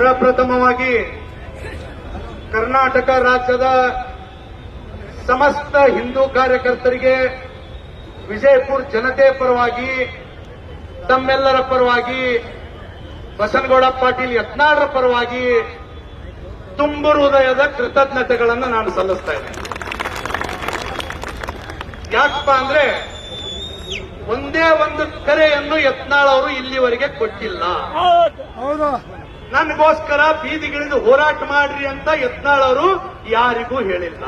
ಪ್ರಪ್ರಥಮವಾಗಿ ಕರ್ನಾಟಕ ರಾಜ್ಯದ ಸಮಸ್ತ ಹಿಂದೂ ಕಾರ್ಯಕರ್ತರಿಗೆ ವಿಜಯಪುರ ಜನತೆ ಪರವಾಗಿ ತಮ್ಮೆಲ್ಲರ ಪರವಾಗಿ ಬಸನಗೌಡ ಪಾಟೀಲ್ ಯತ್ನಾಳರ ಪರವಾಗಿ ತುಂಬು ಹೃದಯದ ಕೃತಜ್ಞತೆಗಳನ್ನು ನಾನು ಸಲ್ಲಿಸ್ತಾ ಇದ್ದೇನೆ. ಯಾಕಪ್ಪ ಅಂದ್ರೆ ಒಂದೇ ಒಂದು ಕರೆಯನ್ನು ಯತ್ನಾಳ್ ಅವರು ಇಲ್ಲಿವರೆಗೆ ಕೊಟ್ಟಿಲ್ಲ. ಹೌದು. ನನಗೋಸ್ಕರ ಬೀದಿಗಿಳಿದು ಹೋರಾಟ ಮಾಡ್ರಿ ಅಂತ ಯತ್ನಾಳರು ಯಾರಿಗೂ ಹೇಳಿಲ್ಲ.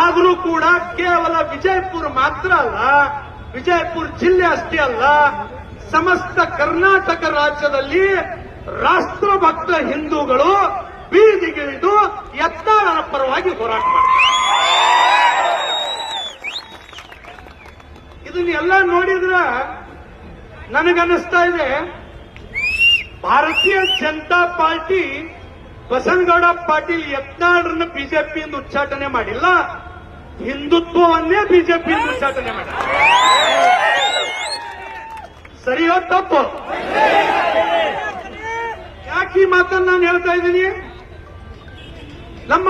ಆದರೂ ಕೂಡ ಕೇವಲ ವಿಜಯಪುರ ಮಾತ್ರ ಅಲ್ಲ, ವಿಜಯಪುರ ಜಿಲ್ಲೆ ಅಷ್ಟೇ ಅಲ್ಲ, ಸಮಸ್ತ ಕರ್ನಾಟಕ ರಾಜ್ಯದಲ್ಲಿ ರಾಷ್ಟ್ರಭಕ್ತ ಹಿಂದೂಗಳು ಬೀದಿಗಿಳಿದು ಯತ್ನಾಳರ ಪರವಾಗಿ ಹೋರಾಟ ಮಾಡ್ತಾರೆ. ಇದನ್ನೆಲ್ಲ ನೋಡಿದ್ರ ನನಗನ್ನಿಸ್ತಾ ಇದೆ ಭಾರತೀಯ ಜನತಾ ಪಾರ್ಟಿ ಬಸನಗೌಡ ಪಾಟೀಲ್ ಯತ್ನಾಳರನ್ನ ಬಿಜೆಪಿಯಿಂದ ಉಚ್ಚಾಟನೆ ಮಾಡಿಲ್ಲ. ಹಿಂದುತ್ವವನ್ನೇ ಬಿಜೆಪಿಯಿಂದ ಉಚ್ಚಾಟನೆ ಮಾಡಿಲ್ಲ. ಸರಿಯೋ ತಪ್ಪು. ಯಾಕೆ ಈ ಮಾತನ್ನ ನಾನು ಹೇಳ್ತಾ ಇದ್ದೀನಿ? ನಮ್ಮ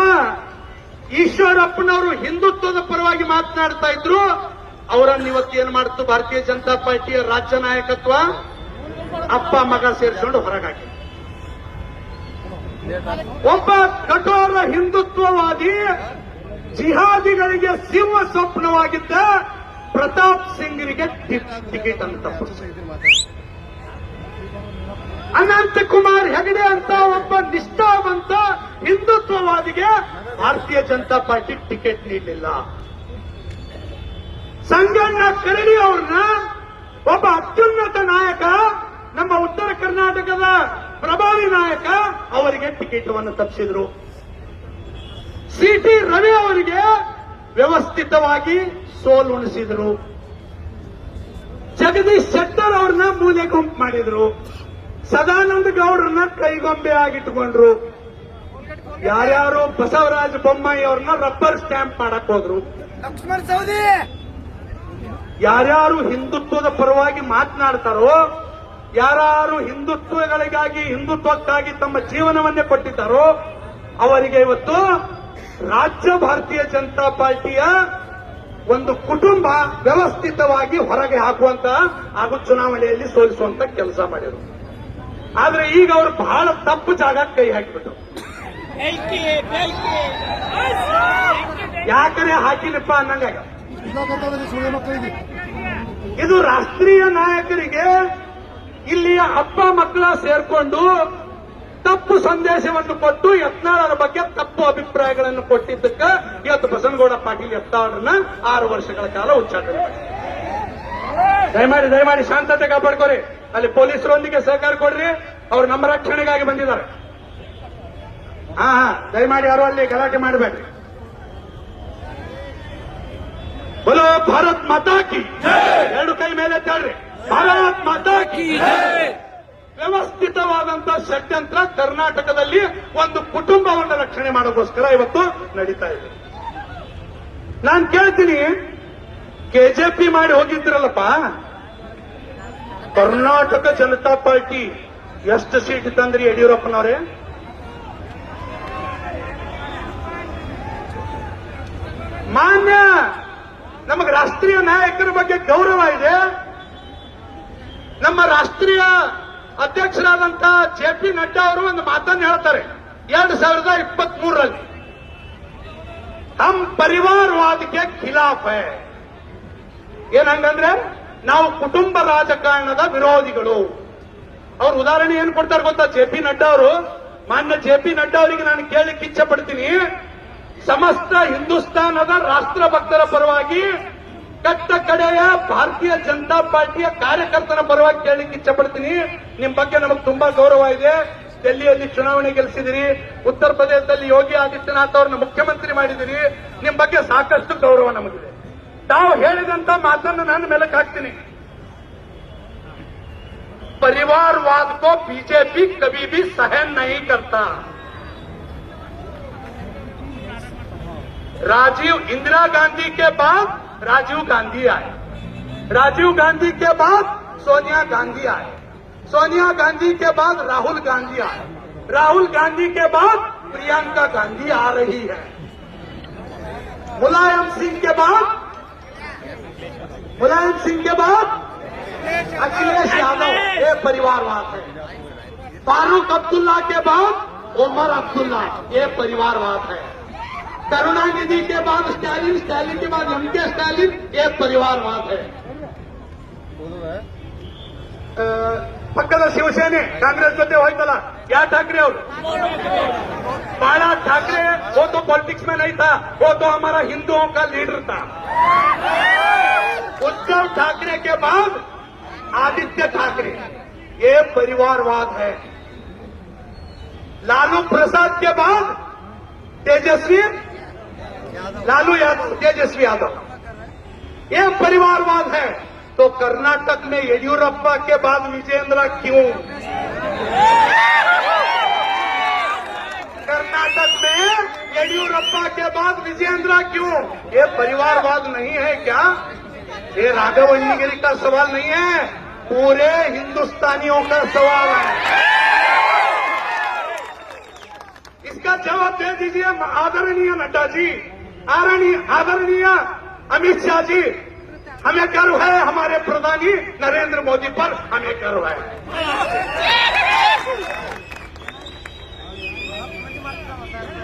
ಈಶ್ವರಪ್ಪನವರು ಹಿಂದುತ್ವದ ಪರವಾಗಿ ಮಾತನಾಡ್ತಾ ಇದ್ರು. ಅವರನ್ನು ಇವತ್ತು ಏನ್ ಮಾಡ್ತು? ಭಾರತೀಯ ಜನತಾ ಪಾರ್ಟಿಯ ರಾಜ್ಯ ನಾಯಕತ್ವ? ಅಪ್ಪ ಮಗ ಸೇರಿಸಿಕೊಂಡು ಹೊರಗಾಕಿ ಒಬ್ಬ ಕಠೋರ ಹಿಂದುತ್ವವಾದಿ ಜಿಹಾದಿಗಳಿಗೆ ಸಿಂಹ ಸ್ವಪ್ನವಾಗಿದ್ದ ಪ್ರತಾಪ್ ಸಿಂಗ್ರಿಗೆ ಟಿಕೆಟ್ ಅಂತ. ಅನಂತ ಕುಮಾರ್ ಹೆಗಡೆ ಅಂತ ಒಬ್ಬ ನಿಷ್ಠಾವಂತ ಹಿಂದುತ್ವವಾದಿಗೆ ಭಾರತೀಯ ಜನತಾ ಪಾರ್ಟಿ ಟಿಕೆಟ್ ನೀಡಲಿಲ್ಲ ಸಂಗಣ್ಣ ಕರಡಿ ಅವ್ರನ್ನ ಒಬ್ಬ ಅತ್ಯುನ್ನತ ನಾಯಕ ನಮ್ಮ ಉತ್ತರ ಕರ್ನಾಟಕದ ಪ್ರಭಾವಿ ನಾಯಕ ಅವರಿಗೆ ಟಿಕೆಟವನ್ನು ತಪ್ಪಿಸಿದ್ರು ಸಿಟಿ ರವಿ ಅವರಿಗೆ ವ್ಯವಸ್ಥಿತವಾಗಿ ಸೋಲುಣಿಸಿದ್ರು ಜಗದೀಶ್ ಶೆಟ್ಟರ್ ಅವ್ರನ್ನ ಮೂಲೆ ಗುಂಪು ಮಾಡಿದ್ರು. ಸದಾನಂದ ಗೌಡರನ್ನ ಕೈಗೊಂಬೆ ಆಗಿಟ್ಟುಕೊಂಡ್ರು. ಯಾರ್ಯಾರು ಬಸವರಾಜ ಬೊಮ್ಮಾಯಿ ಅವ್ರನ್ನ ರಬ್ಬರ್ ಸ್ಟ್ಯಾಂಪ್ ಮಾಡಕ್ ಹೋದ್ರು. ಲಕ್ಷ್ಮಣ್ ಸೌದಿ ಯಾರ್ಯಾರು ಹಿಂದುತ್ವದ ಪರವಾಗಿ ಮಾತನಾಡ್ತಾರೋ ಯಾರು ಹಿಂದುತ್ವಗಳಿಗಾಗಿ ಹಿಂದುತ್ವಕ್ಕಾಗಿ ತಮ್ಮ ಜೀವನವನ್ನೇ ಕೊಟ್ಟಿದ್ದಾರೋ ಅವರಿಗೆ ಇವತ್ತು ರಾಜ್ಯ ಭಾರತೀಯ ಜನತಾ ಪಾರ್ಟಿಯ ಒಂದು ಕುಟುಂಬ ವ್ಯವಸ್ಥಿತವಾಗಿ ಹೊರಗೆ ಹಾಕುವಂತ ಹಾಗೂ ಚುನಾವಣೆಯಲ್ಲಿ ಸೋಲಿಸುವಂತ ಕೆಲಸ ಮಾಡಿದರು. ಆದ್ರೆ ಈಗ ಅವರು ಬಹಳ ತಪ್ಪು ಜಾಗ ಕೈ ಹಾಕಿಬಿಟ್ರು. ಗೊತ್ತಾಗದೆ ಸುಳ್ಳು ಮಕ್ಕಳಿಗೆ. ಇದು ರಾಷ್ಟ್ರೀಯ ನಾಯಕರಿಗೆ ಮಕ್ಕಳ ಸೇರ್ಕೊಂಡು ತಪ್ಪು ಸಂದೇಶವನ್ನು ಕೊಟ್ಟು ಯತ್ನಾಳರ ಬಗ್ಗೆ ತಪ್ಪು ಅಭಿಪ್ರಾಯಗಳನ್ನು ಕೊಟ್ಟಿದ್ದಕ್ಕ ಇವತ್ತು ಬಸನಗೌಡ ಪಾಟೀಲ್ ಯತ್ನಾಳರನ್ನ ಆರು ವರ್ಷಗಳ ಕಾಲ ಉಚ್ಚಾಟನೆ ಮಾಡಿ ದಯಮಾಡಿ ದಯಮಾಡಿ ಶಾಂತತೆ ಕಾಪಾಡ್ಕೊರಿ. ಅಲ್ಲಿ ಪೊಲೀಸರೊಂದಿಗೆ ಸಹಕಾರ ಕೊಡ್ರಿ. ಅವ್ರು ನಮ್ಮ ರಕ್ಷಣೆಗಾಗಿ ಬಂದಿದ್ದಾರೆ. ಹಾ ಹಾ, ದಯಮಾಡಿ ಯಾರು ಅಲ್ಲಿ ಗಲಾಟೆ ಮಾಡಬೇಡ್ರಿ. ಬಲೋ, ಭಾರತ್ ಮಾತಾ ಕಿ ಎರಡು ಕೈ ಮೇಲೆ ಎತ್ತಾಡ್ರಿ ಭಾರತ್ ಮಾತಾ ಕಿ ವ್ಯವಸ್ಥಿತವಾದಂತ ಷಡ್ಯಂತ್ರ ಕರ್ನಾಟಕದಲ್ಲಿ ಒಂದು ಕುಟುಂಬವನ್ನು ರಕ್ಷಣೆ ಮಾಡೋಕ್ಕೋಸ್ಕರ ಇವತ್ತು ನಡೀತಾ ಇದೆ. ನಾನ್ ಕೇಳ್ತೀನಿ, ಕೆಜೆಪಿ ಮಾಡಿ ಹೋಗಿದ್ರಲ್ಲಪ್ಪ? ಕರ್ನಾಟಕ ಜನತಾ ಪಾರ್ಟಿ, ಎಷ್ಟು ಸೀಟ್ ತಂದ್ರಿ ಯಡಿಯೂರಪ್ಪನವರೇ? ಮಾನ್ಯ, ನಮಗೆ ರಾಷ್ಟ್ರೀಯ ನಾಯಕರ ಬಗ್ಗೆ ಗೌರವ ಇದೆ. ನಮ್ಮ ರಾಷ್ಟ್ರೀಯ ಅಧ್ಯಕ್ಷರಾದಂತ ಜೆ ಪಿ ನಡ್ಡಾ ಅವರು ಒಂದು ಮಾತನ್ನು ಹೇಳ್ತಾರೆ. ಎರಡ್ ಸಾವಿರದ ಇಪ್ಪತ್ತ್ ಮೂರರಲ್ಲಿ ಹಮ್ ಪರಿವಾರವಾದಕ್ಕೆ ಖಿಲಾಫ್ ಏನಂಗಂದ್ರೆ ನಾವು ಕುಟುಂಬ ರಾಜಕಾರಣದ ವಿರೋಧಿಗಳು. ಅವ್ರ ಉದಾಹರಣೆ ಏನ್ ಕೊಡ್ತಾರೆ ಗೊತ್ತಾ? ಜೆ ಪಿ ನಡ್ಡಾ ಅವರು, ಮಾನ್ಯ ಜೆ ಪಿ ನಡ್ಡಾ ಅವರಿಗೆ ನಾನು ಕೇಳಲಿಕ್ಕೆ ಇಚ್ಛೆ ಪಡ್ತೀನಿ ಸಮಸ್ತ ಹಿಂದೂಸ್ತಾನದ ರಾಷ್ಟ್ರ ಭಕ್ತರ ಪರವಾಗಿ ಕಟ್ಟ ಕಡೆಯ ಭಾರತೀಯ ಜನತಾ ಪಾರ್ಟಿಯ ಕಾರ್ಯಕರ್ತರ ಪರವಾಗಿ ಕೇಳಲಿಕ್ಕೆ ಇಚ್ಛೆ ಪಡ್ತೀನಿ ನಿಮ್ ಬಗ್ಗೆ ನಮಗೆ ತುಂಬಾ ಗೌರವ ಇದೆ ಡೆಲ್ಲಿಯಲ್ಲಿ ಚುನಾವಣೆ ಗೆಲ್ಲಿಸಿದಿರಿ ಉತ್ತರ ಪ್ರದೇಶದಲ್ಲಿ ಯೋಗಿ ಆದಿತ್ಯನಾಥ್ ಅವ್ರನ್ನ ಮುಖ್ಯಮಂತ್ರಿ ಮಾಡಿದಿರಿ ನಿಮ್ ಬಗ್ಗೆ ಸಾಕಷ್ಟು ಗೌರವ ನಮಗಿದೆ ತಾವು ಹೇಳಿದಂತ ಮಾತನ್ನು ನಾನು ಮೇಲಕ್ಕೆ ಹಾಕ್ತೀನಿ परिवारवाद को बीजेपी कभी भी सहन नहीं करता राजीव इंदिरा गांधी के बाद राजीव गांधी आए। राजीव गांधी के बाद सोनिया गांधी आए। सोनिया गांधी के बाद राहुल गांधी आए। राहुल गांधी के बाद प्रियंका गांधी आ रही है। मुलायम सिंह के बाद, मुलायम सिंह के बाद अखिलेश यादव ये परिवारवाद है। फारूक अब्दुल्ला के बाद उमर अब्दुल्ला ये परिवारवाद है। करुणानिधि के बाद स्टैलिन स्टैलिन के बाद एम के स्टैलिन ये परिवारवाद है ಆ, ಪಕ್ಕದ ಶಿವಸೇನೆ ಕಾಂಗ್ರೆಸ್ ಜೊತೆ ಹೋಯ್ತಲ್ಲ ಯಾ ಠಾಕ್ರೆ ಅವರು बाला ठाकरे वो तो पॉलिटिक्स में नहीं था वो तो हमारा हिंदुओं का लीडर था उद्धव ठाकरे के बाद आदित्य ठाकरे ये परिवारवाद है लालू प्रसाद के बाद तेजस्वी लालू यादव, तेजस्वी यादव। ये परिवारवाद है। तो कर्नाटक में येडियुरप्पा के बाद विजेंद्र क्यों? कर्नाटक में येडियुरप्पा के बाद विजेंद्र क्यों? ये परिवारवाद नहीं है क्या? ये राघव अन्नीगिरी का सवाल नहीं है। पूरे हिंदुस्तानियों का सवाल है। इसका जवाब दे दीजिए आदरणीय नड्डा जी। आदरणीय आदरणीय अमित शाह जी हमें गर्व है हमारे प्रधानी नरेंद्र मोदी पर हमें गर्व है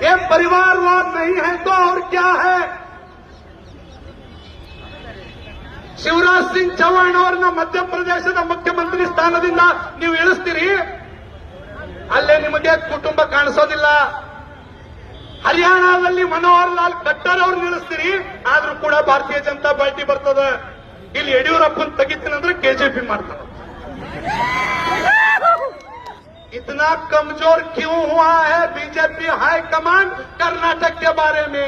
ये परिवारवाद नहीं है तो और क्या है ಶಿವರಾಜ್ ಸಿಂಗ್ ಚೌಹಾಣ್ ಅವರನ್ನ ಮಧ್ಯಪ್ರದೇಶದ ಮುಖ್ಯಮಂತ್ರಿ ಸ್ಥಾನದಿಂದ ನೀವು ಇಳಿಸ್ತೀರಿ ಅಲ್ಲೇ ನಿಮಗೆ ಕುಟುಂಬ ಕಾಣಿಸೋದಿಲ್ಲ ಹರಿಯಾಣದಲ್ಲಿ ಮನೋಹರ್ ಲಾಲ್ ಖಟ್ಟರ್ ಅವ್ರು ನಿಲ್ಲಿಸ್ತೀರಿ ಆದ್ರೂ ಕೂಡ ಭಾರತೀಯ ಜನತಾ ಪಾರ್ಟಿ ಬರ್ತದೆ ಇಲ್ಲಿ ಯಡಿಯೂರಪ್ಪನ್ ತೆಗಿತೀನಿ ಅಂದ್ರೆ ಕೆಜೆಪಿ ಮಾಡ್ತಾರೆ इतना कमजोर क्यों हुआ है बीजेपी हाईकमान कर्नाटक के बारे में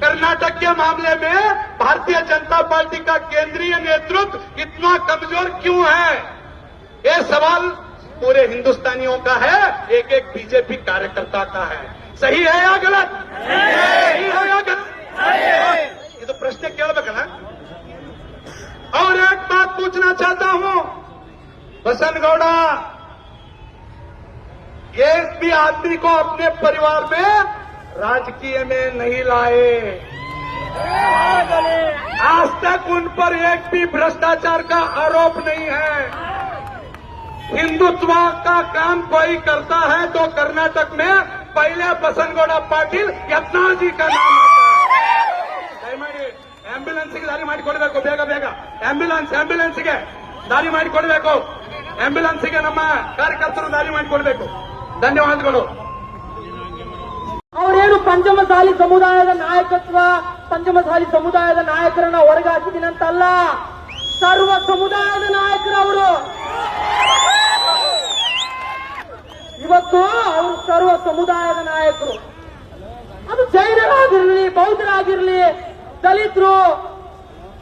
कर्नाटक के मामले में भारतीय जनता पार्टी का केंद्रीय नेतृत्व इतना कमजोर क्यों है ये सवाल पूरे हिंदुस्तानियों का है एक एक बीजेपी कार्यकर्ता का है सही है या गलत? सही है। या गलत? ये तो प्रश्न क्या बकना और एक बात पूछना चाहता हूँ बसंत गौड़ा एक भी आदमी को अपने परिवार में राजकीय में नहीं लाए। आज तक उन पर एक भी भ्रष्टाचार का आरोप नहीं है। हिंदुत्व का काम कोई करता है तो कर्नाटक में ಪೈಲೆ ಬಸನಗೌಡ ಪಾಟೀಲ್ ಯತ್ನಾಜಿ ದಯಮಾಡಿ ಆಂಬ್ಯುಲೆನ್ಸ್ಗೆ ದಾರಿ ಮಾಡಿ ಕೊಡಬೇಕು ಬೇಗ ಬೇಗ. ಆಂಬ್ಯುಲೆನ್ಸ್ಗೆ ದಾರಿ ಮಾಡಿ ಕೊಡಬೇಕು ಆಂಬ್ಯುಲೆನ್ಸ್ಗೆ ನಮ್ಮ ಕಾರ್ಯಕರ್ತರು ದಾರಿ ಮಾಡಿ ಕೊಡಬೇಕು ಧನ್ಯವಾದಗಳು. ಅವರೇನು ಪಂಚಮಸಾಲಿ ಸಮುದಾಯದ ನಾಯಕತ್ವ, ಪಂಚಮಸಾಲಿ ಸಮುದಾಯದ ನಾಯಕರನ್ನ ಹೊರಗಾಕಿದ್ದೀನಿ ಸರ್ವ ಸಮುದಾಯದ ನಾಯಕರು ಅವರು ಸರ್ವ ಸಮುದಾಯದ ನಾಯಕರು. ಅದು ಜೈನರಾಗಿರ್ಲಿ, ಬೌದ್ಧರಾಗಿರ್ಲಿ, ದಲಿತರು,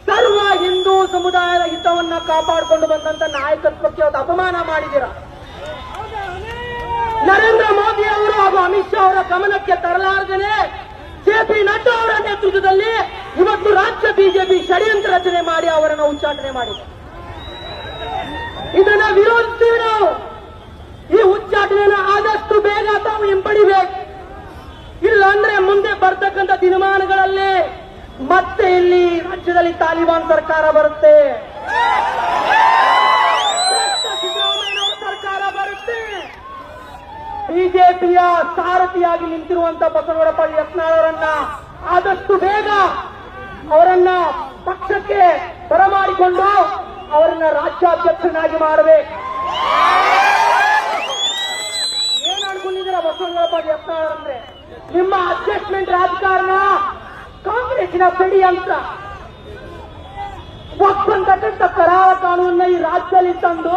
ಸರ್ವ ಹಿಂದೂ ಸಮುದಾಯದ ಹಿತವನ್ನ ಕಾಪಾಡಿಕೊಂಡು ಬಂದಂತ ನಾಯಕತ್ವಕ್ಕೆ ಅವತ್ತು ಅಪಮಾನ ಮಾಡಿದಿರ ನರೇಂದ್ರ ಮೋದಿ ಅವರು ಹಾಗೂ ಅಮಿತ್ ಶಾ ಅವರ ಗಮನಕ್ಕೆ ತರಲಾರದೇನೆ ಜೆಪಿ ನಡ್ಡಾ ಅವರ ನೇತೃತ್ವದಲ್ಲಿ ಇವತ್ತು ರಾಜ್ಯ ಬಿಜೆಪಿ ಷಡ್ಯಂತ್ರ ರಚನೆ ಮಾಡಿ ಅವರನ್ನು ಉಚ್ಚಾಟನೆ ಮಾಡಿದೆ. ಇದನ್ನ ವಿರೋಧಿಸ್ತೀವಿ ನಾವು ಈ ಉಚ್ಚಾಟನೆಯನ್ನು ಆದಷ್ಟು ಬೇಗ ತಾವು ಹಿಂಪಡಿಬೇಕು ಇಲ್ಲ ಅಂದ್ರೆ ಮುಂದೆ ಬರ್ತಕ್ಕಂಥ ದಿನಮಾನಗಳಲ್ಲಿ ಮತ್ತೆ ಇಲ್ಲಿ ರಾಜ್ಯದಲ್ಲಿ ತಾಲಿಬಾನ್ ಸರ್ಕಾರ ಬರುತ್ತೆ. ಸರ್ಕಾರ ಬರುತ್ತೆ. ಬಿಜೆಪಿಯ ಸಾರಥಿಯಾಗಿ ನಿಂತಿರುವಂತ ಬಸವನಗೌಡಪ್ಪ ಯತ್ನಾಳವರನ್ನ ಆದಷ್ಟು ಬೇಗ ಅವರನ್ನ ಪಕ್ಷಕ್ಕೆ ಬರಮಾಡಿಕೊಂಡು ಅವರನ್ನ ರಾಜ್ಯಾಧ್ಯಕ್ಷನಾಗಿ ಮಾಡಬೇಕು. ಏನ್ ಅನ್ಕೊಂಡಿದ್ದೀರಾ ಬಸವನಗೌಡಪ್ಪ ಯತ್ನಾಳ್ ನಿಮ್ಮ ಅಡ್ಜಸ್ಟ್ಮೆಂಟ್ ರಾಜಕಾರಣ ಕಾಂಗ್ರೆಸ್ಸಿನ ಬೆಡಿ ಅಂತ. ಒಪ್ಪಂದಕ್ಕಂತ ಕರಾವ ಕಾನೂನನ್ನ ಈ ರಾಜ್ಯದಲ್ಲಿ ತಂದು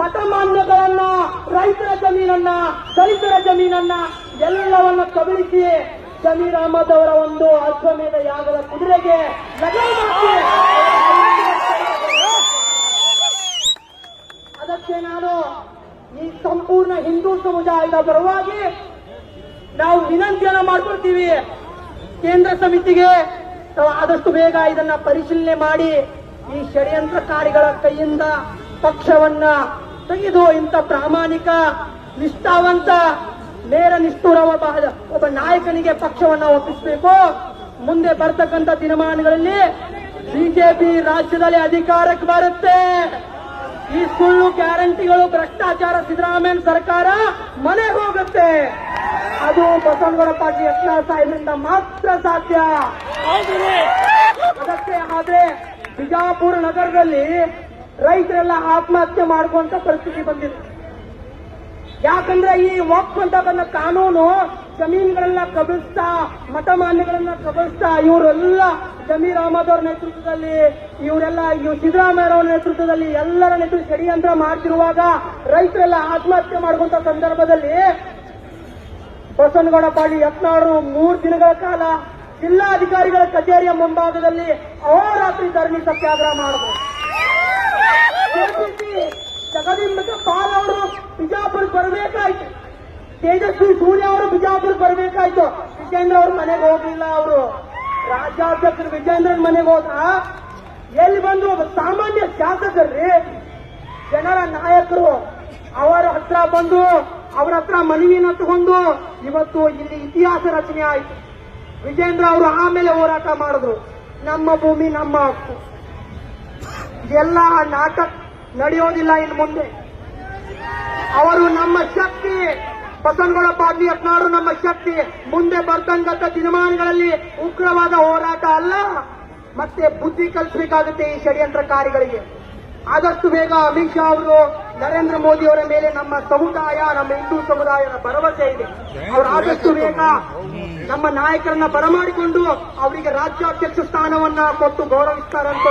ಮತಮಾನ್ಯಗಳನ್ನ ರೈತರ ಜಮೀನನ್ನ, ದಲಿತರ ಜಮೀನನ್ನ ಎಲ್ಲವನ್ನ ಕಬಳಿಸಿ ಜಮೀರ್ ಅಹಮದ್ ಅವರ ಒಂದು ಅಶ್ವಮೇಧ ಯಾಗದ ಕುದುರೆಗೆ ಅದಕ್ಕೆ ನಾನು ಈ ಸಂಪೂರ್ಣ ಹಿಂದೂ ಸಮುದಾಯದ ಪರವಾಗಿ ನಾವು ವಿನಂತಿಯನ್ನ ಮಾಡ್ಕೊಳ್ತೀವಿ. ಕೇಂದ್ರ ಸಮಿತಿಗೆ ಆದಷ್ಟು ಬೇಗ ಇದನ್ನ ಪರಿಶೀಲನೆ ಮಾಡಿ ಈ ಷಡ್ಯಂತ್ರಕಾರಿಗಳ ಕೈಯಿಂದ ಪಕ್ಷವನ್ನ ತೆಗೆದು ಇಂಥ ಪ್ರಾಮಾಣಿಕ, ನಿಷ್ಠಾವಂತ, ನೇರ ನಿಷ್ಠುರ ಒಬ್ಬ ಒಬ್ಬ ನಾಯಕನಿಗೆ ಪಕ್ಷವನ್ನ ಒಪ್ಪಿಸಬೇಕು. ಮುಂದೆ ಬರ್ತಕ್ಕಂಥ ದಿನಮಾನಗಳಲ್ಲಿ ಬಿಜೆಪಿ ರಾಜ್ಯದಲ್ಲಿ ಅಧಿಕಾರಕ್ಕೆ ಬರುತ್ತೆ. ಈ ಸುಳ್ಳು ಗ್ಯಾರಂಟಿಗಳು ಭ್ರಷ್ಟಾಚಾರ ಸಿದ್ದರಾಮಯ್ಯ ಸರ್ಕಾರ ಮನೆಗೆ ಹೋಗುತ್ತೆ. ಅದು ಬಸವನಗೌಡ ಪಾಟೀಲ್ ಯತ್ನಾಳ್ ಸಾಹೇಬ್ರಿಂದ ಮಾತ್ರ ಸಾಧ್ಯ. ಅದಕ್ಕೆ ಆದ್ರೆ ಬಿಜಾಪುರ ನಗರದಲ್ಲಿ ರೈತರೆಲ್ಲ ಆತ್ಮಹತ್ಯೆ ಮಾಡುವಂತ ಪರಿಸ್ಥಿತಿ ಬಂದಿದೆ. ಯಾಕಂದ್ರೆ ಈ ವಕ್ಫ್ ಅಂತ ಬಂದ ಕಾನೂನು ಜಮೀನ್ಗಳನ್ನ ಕಬಳಿಸ್ತಾ ಮಠಮಾನ್ಯಗಳನ್ನ ಕಬಳಿಸ್ತಾ ಇವರೆಲ್ಲ ಜಮೀರ್ ಅಹಮದ್ ಅವರ ನೇತೃತ್ವದಲ್ಲಿ ಇವರೆಲ್ಲ ಇವ್ ಸಿದ್ದರಾಮಯ್ಯ ಅವರ ನೇತೃತ್ವದಲ್ಲಿ ಎಲ್ಲರ ನೇತೃತ್ವ ಷಡ್ಯಂತ್ರ ಮಾಡ್ತಿರುವಾಗ ರೈತರೆಲ್ಲ ಆತ್ಮಹತ್ಯೆ ಮಾಡುವಂತ ಸಂದರ್ಭದಲ್ಲಿ ಬಸವನಗೌಡ ಪಾಳಿ ಯತ್ನಾಳರು ಮೂರು ದಿನಗಳ ಕಾಲ ಜಿಲ್ಲಾಧಿಕಾರಿಗಳ ಕಚೇರಿಯ ಮುಂಭಾಗದಲ್ಲಿ ಅಹೋರಾತ್ರಿ ಧರಣಿ ಸತ್ಯಾಗ್ರಹ ಮಾಡಿದ್ರು ಜಗದೀಂದ್ರ ಪಾಲ್ ಅವರು ಬಿಜಾಪುರಕ್ಕೆ ಬರಬೇಕಾಯ್ತು. ತೇಜಸ್ವಿ ಸೂರ್ಯ ಅವರು ಬಿಜಾಪುರಕ್ಕೆ ಬರಬೇಕಾಯ್ತು. ವಿಜೇಂದ್ರ ಅವ್ರ ಮನೆಗೆ ಹೋಗ್ಲಿಲ್ಲ ಅವರು. ರಾಜ್ಯಾಧ್ಯಕ್ಷರು ವಿಜೇಂದ್ರನ್ ಮನೆಗೆ ಹೋದ ಎಲ್ಲಿ ಬಂದು ಒಬ್ಬ ಸಾಮಾನ್ಯ ಶಾಸಕರ್ರಿ ಜನರ ನಾಯಕರು. ಅವರ ಹತ್ರ ಬಂದು ಅವರ ಹತ್ರ ಮನವಿಯನ್ನ ತಗೊಂಡು ಇವತ್ತು ಇಲ್ಲಿ ಇತಿಹಾಸ ರಚನೆ ಆಯಿತು. ವಿಜೇಂದ್ರ ಅವರು ಆಮೇಲೆ ಹೋರಾಟ ಮಾಡಿದ್ರು. ನಮ್ಮ ಭೂಮಿ, ನಮ್ಮ ಹಕ್ಕು. ಎಲ್ಲ ನಾಟಕ ನಡೆಯೋದಿಲ್ಲ ಇನ್ನು ಮುಂದೆ. ಅವರು ನಮ್ಮ ಶಕ್ತಿ ಬಸವನಗೌಡಪ್ಪ ಯತ್ನಾಡು ನಮ್ಮ ಶಕ್ತಿ. ಮುಂದೆ ಬರ್ತಂಗ ದಿನಮಾನಗಳಲ್ಲಿ ಉಗ್ರವಾದ ಹೋರಾಟ ಅಲ್ಲ, ಮತ್ತೆ ಬುದ್ಧಿ ಕಲಿಸಬೇಕಾಗುತ್ತೆ ಈ ಷಡ್ಯಂತ್ರಕಾರಿಗಳಿಗೆ. ಆದಷ್ಟು ಬೇಗ ಅಮಿತ್ ಶಾ ಅವರು ನರೇಂದ್ರ ಮೋದಿ ಅವರ ಮೇಲೆ ನಮ್ಮ ಸಮುದಾಯ ನಮ್ಮ ಹಿಂದೂ ಸಮುದಾಯದ ಭರವಸೆ ಇದೆ. ಅವರು ಆದಷ್ಟು ಬೇಗ ನಮ್ಮ ನಾಯಕರನ್ನ ಬರಮಾಡಿಕೊಂಡು ಅವರಿಗೆ ರಾಜ್ಯಾಧ್ಯಕ್ಷ ಸ್ಥಾನವನ್ನ ಕೊಟ್ಟು ಗೌರವಿಸ್ತಾರೆ ಅಂತ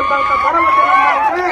ಭರವಸೆ ನಮ್ಮಲ್ಲಿದೆ